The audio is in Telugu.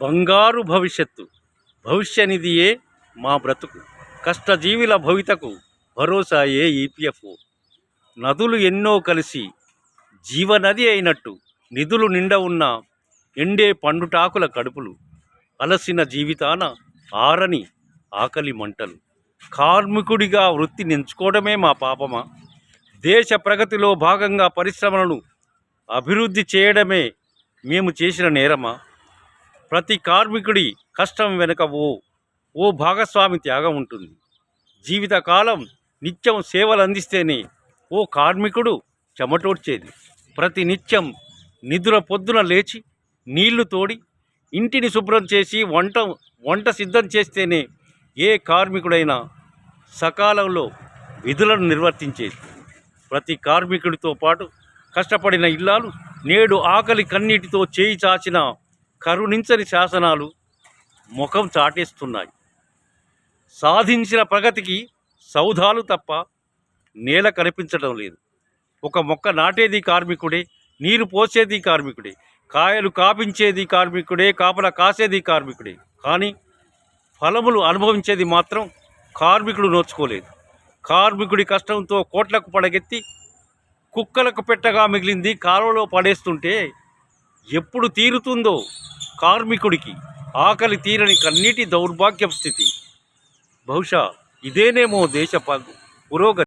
బంగారు భవిష్యత్తు భవిష్య నిధియే మా బ్రతుకు. కష్టజీవుల భవితకు భరోసాయే ఈపీఎఫ్ఓ నదులు ఎన్నో కలిసి జీవనది అయినట్టు నిధులు నిండా ఉన్న ఎండే పండుటాకుల కడుపులు అలసిన జీవితాన ఆరని ఆకలి మంటలు. కార్మికుడిగా వృత్తి ఎంచుకోవడమే మా పాపమా? దేశ ప్రగతిలో భాగంగా పరిశ్రమలను అభివృద్ధి చేయడమే మేము చేసిన నేరమా? ప్రతి కార్మికుడి కష్టం వెనుక ఓ ఓ భాగస్వామి త్యాగం ఉంటుంది. జీవితకాలం నిత్యం సేవలు అందిస్తేనే ఓ కార్మికుడు చెమటోడ్చేది. ప్రతి నిత్యం నిద్ర పొద్దున లేచి నీళ్ళు తోడి ఇంటిని శుభ్రం చేసి వంట వంట సిద్ధం చేస్తేనే ఏ కార్మికుడైనా సకాలంలో విధులను నిర్వర్తించేది. ప్రతి కార్మికుడితో పాటు కష్టపడిన ఇల్లాలు నేడు ఆకలి కన్నీటితో చేయి చాచిన కరుణించని శాసనాలు ముఖం చాటేస్తున్నాయి. సాధించిన ప్రగతికి సౌధాలు తప్ప నేల కనిపించడం లేదు. ఒక మొక్క నాటేది కార్మికుడే నీరు పోసేది కార్మికుడే కాయలు కాపించేది కార్మికుడే కాపల కాసేది కార్మికుడే. కానీ ఫలములు అనుభవించేది మాత్రం కార్మికుడు నోచుకోలేదు. కార్మికుడి కష్టంతో కోట్లకు పడగెత్తి కుక్కలకు పెట్టగా మిగిలింది కాలువలో పడేస్తుంటే ఎప్పుడు తీరుతుందో కార్మికుడికి ఆకలి తీరని కన్నీటి దౌర్భాగ్య స్థితి. బహుశా ఇదేనేమో దేశ పురోగతి